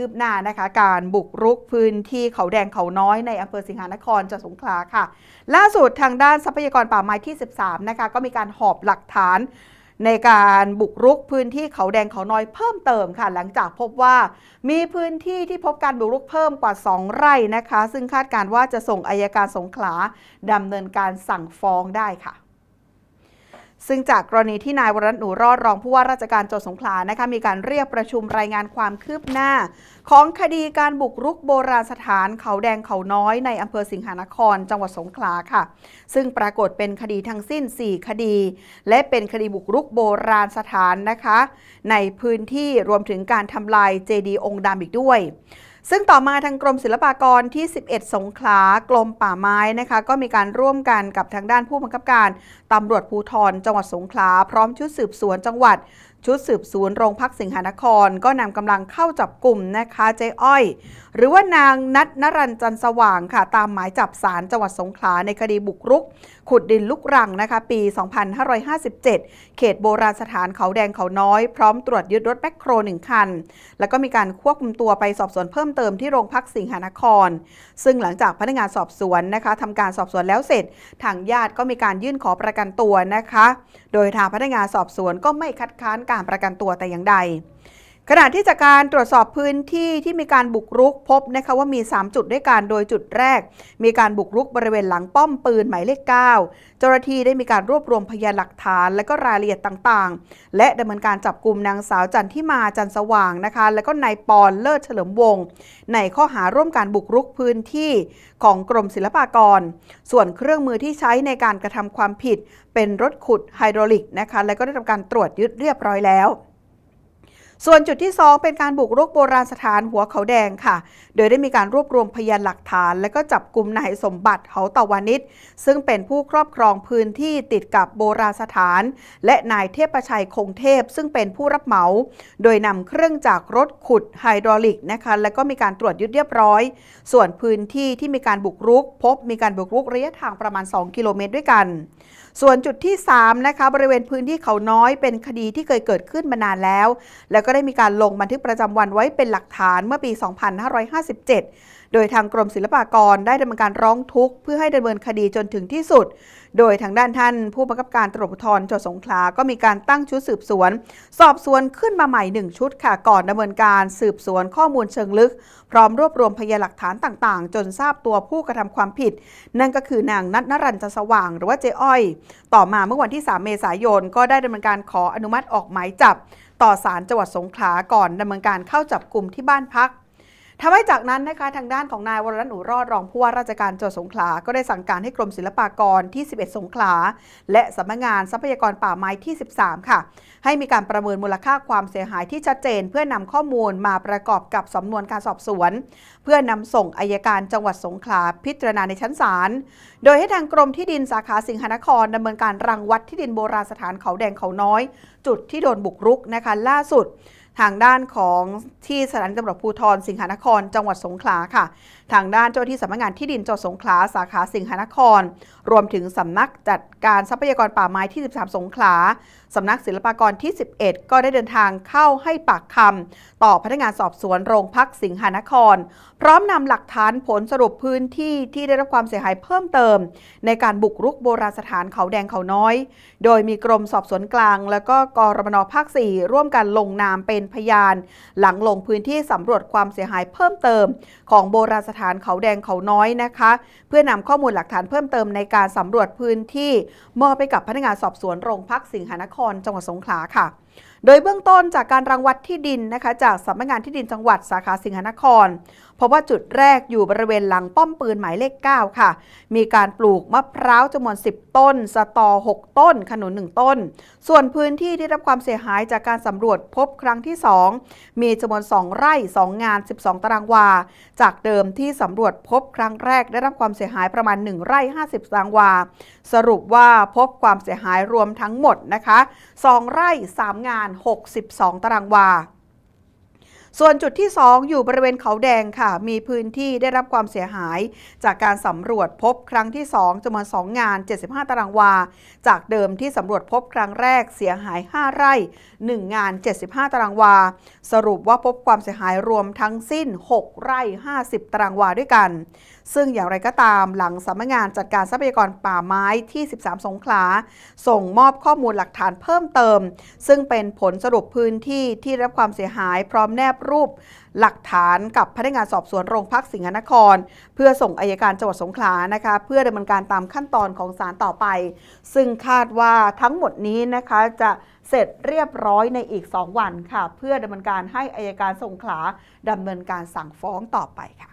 คืบหน้านะคะ การบุกรุกพื้นที่เขาแดงเขาน้อยในอำเภอสิงหานครจังหวัดสงขลาค่ะ ล่าสุดทางด้านทรัพยากรป่าไม้ที่ 13 นะคะ ก็มีการหอบหลักฐานในการบุกรุกพื้นที่เขาแดงเขาน้อยเพิ่มเติมค่ะ หลังจากพบว่ามีพื้นที่ที่พบการบุกรุกเพิ่มกว่า 2 ไร่นะคะ ซึ่งคาดการณ์ว่าจะส่งอายการสงขลาดำเนินการสั่งฟ้องได้ค่ะ ซึ่งจากกรณีที่นายวรนัทหนูรอดรองผู้ว่าราชการจังหวัดสงขลานะคะมีการเรียกประชุมรายงานความคืบหน้า ของคดีการบุกรุกโบราณสถานเขาแดงเขาน้อยในอำเภอสิงหานคร จังหวัดสงขลาค่ะ ซึ่งปรากฏเป็นคดีทั้งสิ้น 4 คดี และเป็นคดีบุกรุกโบราณสถานนะคะ ในพื้นที่รวมถึงการทำลายเจดีย์องค์ดำอีกด้วย ซึ่งต่อมาทางกรมศิลปากรที่ 11 สงขลากรมป่าไม้นะคะ ก็มีการร่วมกันกับทางด้านผู้บังคับการตำรวจภูธรจังหวัดสงขลา พร้อมชุดสืบสวนจังหวัดชุดสืบสวนโรงพักสิงหานคร ก็นำกำลังเข้าจับกลุ่มนะคะเจ๊อ้อย หรือว่านางนัทนรันจันสว่างค่ะ ตามหมายจับศาลจังหวัดสงขลาในคดีบุกรุก ขุดดินลุกรังนะคะ ปี 2557 เขตโบราณสถานเขาแดงเขาน้อย พร้อมตรวจยึดรถแบ็คโครหนึ่งคัน แล้วก็มีการควบคุมตัวไปสอบสวนเพิ่มเติมที่โรงพักสิงหานคร ซึ่งหลังจากพนักงานสอบสวนนะคะทำการสอบสวนแล้วเสร็จ ทางญาติก็มีการยื่นขอประกันตัวนะคะ โดยทางพนักงานสอบสวนก็ไม่คัดค้านการประกันตัวแต่อย่างใด ขณะที่จากการตรวจสอบพื้นที่ที่มีการบุกรุกพบนะคะว่ามี 3 จุดด้วยกันโดยจุดแรก มีการบุกรุกบริเวณหลังป้อมปืนหมายเลข 9 เจ้าหน้าที่ได้มีการรวบรวมพยานหลักฐาน และก็รายละเอียดต่างๆ และดำเนินการจับกลุ่มนางสาวจันทิมาจันสว่างนะคะ แล้วก็นายปอนเลิศเฉลิมวงศ์ในข้อหาร่วมการบุกรุกพื้นที่ของกรมศิลปากร ส่วนเครื่องมือที่ใช้ในการกระทำความผิด เป็นรถขุดไฮดรอลิกนะคะและก็ได้ทำการตรวจยึดเรียบร้อยแล้ว ส่วนจุดที่ 2 เป็นการบุกรุกโบราณสถานหัวเขาแดงค่ะ โดยได้มีการรวบรวมพยานหลักฐาน และก็จับกลุ่มนายสมบัติเขาตะวานิชซึ่งเป็นผู้ครอบครองพื้นที่ติดกับโบราณสถาน และนายเทพชัยคงเทพ ซึ่งเป็นผู้รับเหมา โดยนำเครื่องจากรรถขุดไฮดรอลิกนะคะและก็มีการตรวจยึดเรียบร้อย ส่วนพื้นที่ที่มีการบุกรุก พบมีการบุกรุกระยะทางประมาณ 2 กิโลเมตรด้วยกันส่วนจุดที่ 3 นะคะ บริเวณพื้นที่เขาน้อยเป็นคดีที่เคยเกิดขึ้นมานานแล้ว แล้วก็ได้มีการลงบันทึกประจำวันไว้เป็นหลักฐานเมื่อปี 2557 โดยทางกรมศิลปากรได้ดำเนินการร้องทุกข์เพื่อให้ดำเนินคดีจนถึงที่สุด โดยทางด้านท่าน ผู้บังคับการตำรวจภูธรจังหวัดสงขลาก็มีการตั้งชุดสืบสวน สอบสวนขึ้นมาใหม่หนึ่งชุดค่ะก่อนดำเนินการสืบสวนข้อมูลเชิงลึก พร้อมรวบรวมพยานหลักฐานต่างๆ จนทราบตัวผู้กระทำความผิด นั่นก็คือนางนัทนรันจันทร์สว่าง หรือว่าเจ๊อ้อย ต่อมาเมื่อวันที่ 3 เมษายนก็ได้ดำเนินการขออนุมัติออกหมายจับ ต่อศาลจังหวัดสงขลาก่อนดำเนินการเข้าจับกลุ่มที่บ้านพัก ทำให้จากนั้นนะคะทางด้านของนายวรนัทหนูรอดรองผู้ว่าราชการจังหวัดสงขลา ก็ได้สั่งการให้กรมศิลปากรที่ 11 สงขลา และสำนักงานทรัพยากรป่าไม้ที่ 13 ค่ะ ให้มีการประเมินมูลค่าความเสียหายที่ชัดเจน เพื่อนำข้อมูลมาประกอบกับสำนวนการสอบสวน เพื่อนำส่งอายการจังหวัดสงขลาพิจารณาในชั้นศาล โดยให้ทางกรมที่ดินสาขาสิงหนครดำเนินการรังวัดที่ดินโบราณสถานเขาแดงเขาน้อย จุดที่โดนบุกรุกนะคะล่าสุด ทางด้านของที่สถานีตำรวจภูธรสิงหนคร จังหวัดสงขลาค่ะ ทางด้านเจ้าที่สำนักงานที่ดินจังหวัดสงขลาสาขาสิงหนคร รวมถึงสำนักจัดการทรัพยากรป่าไม้ที่ 13 สงขลาสำนักศิลปากรที่ 11 ก็ได้เดินทางเข้าให้ปากคำต่อพนักงานสอบสวนโรงพักสิงหนคร พร้อมนำหลักฐานผลสรุปพื้นที่ที่ได้รับความเสียหายเพิ่มเติม ในการบุกรุกโบราณสถานเขาแดงเขาน้อย โดยมีกรมสอบสวนกลาง และก็กรมนภาค 4 ร่วมกันลงนามเป็นพยาน หลังลงพื้นที่สำรวจความเสียหายเพิ่มเติม ของโบราณสถานเขาแดงเขาน้อยนะคะ เพื่อนำข้อมูลหลักฐานเพิ่มเติมในการสำรวจพื้นที่มอบไปกับพนักงานสอบสวนโรงพักสิงหนครจังหวัดสงขลาค่ะ โดยเบื้องต้นจากการรังวัดที่ดินนะคะจากสำนักงานที่ดินจังหวัดสาขาสิงหนครพบว่าจุดแรกอยู่บริเวณหลังป้อมปืนหมายเลข 9 ค่ะ มีการปลูกมะพร้าวจำนวน 10 ต้น สตอ 6 ต้น ขนุน 1 ต้น ส่วนพื้นที่ที่รับความเสียหายจากการสำรวจพบครั้งที่ 2 มีจำนวน 2 ไร่ 2 งาน 12 ตารางวา จากเดิมที่สำรวจพบครั้งแรกได้รับความเสียหายประมาณ 1 ไร่ 50 ตารางวา สรุปว่าพบความเสียหายรวมทั้งหมดนะคะ 2 ไร่ 3 งาน62 ตารางวา ส่วนจุดที่ 2 อยู่บริเวณเขาแดงค่ะ มีพื้นที่ได้รับความเสียหาย จากการสำรวจพบครั้งที่ 2จำนวน2 งาน 75 ตารางวา จากเดิมที่สำรวจพบครั้งแรกเสียหาย 5 ไร่ 1 งาน 75 ตารางวา สรุปว่าพบความเสียหายรวมทั้งสิ้น 6 ไร่ 50 ตารางวาด้วยกัน ซึ่งอย่างไรก็ตามหลังสำนักงานจัดการทรัพยากรป่าไม้ที่ 13 สงขลา ส่งมอบข้อมูลหลักฐานเพิ่มเติม ซึ่งเป็นผลสรุปพื้นที่ที่รับความเสียหายพร้อมแนบรูปหลักฐานกับพนักงานสอบสวนโรงพักสิงห์นคร เพื่อส่งอายการจังหวัดสงขลานะคะ เพื่อดำเนินการตามขั้นตอนของศาลต่อไป ซึ่งคาดว่าทั้งหมดนี้นะคะจะเสร็จเรียบร้อยในอีก 2 วันค่ะ เพื่อดำเนินการให้อายการสงขลาดำเนินการสั่งฟ้องต่อไปค่ะ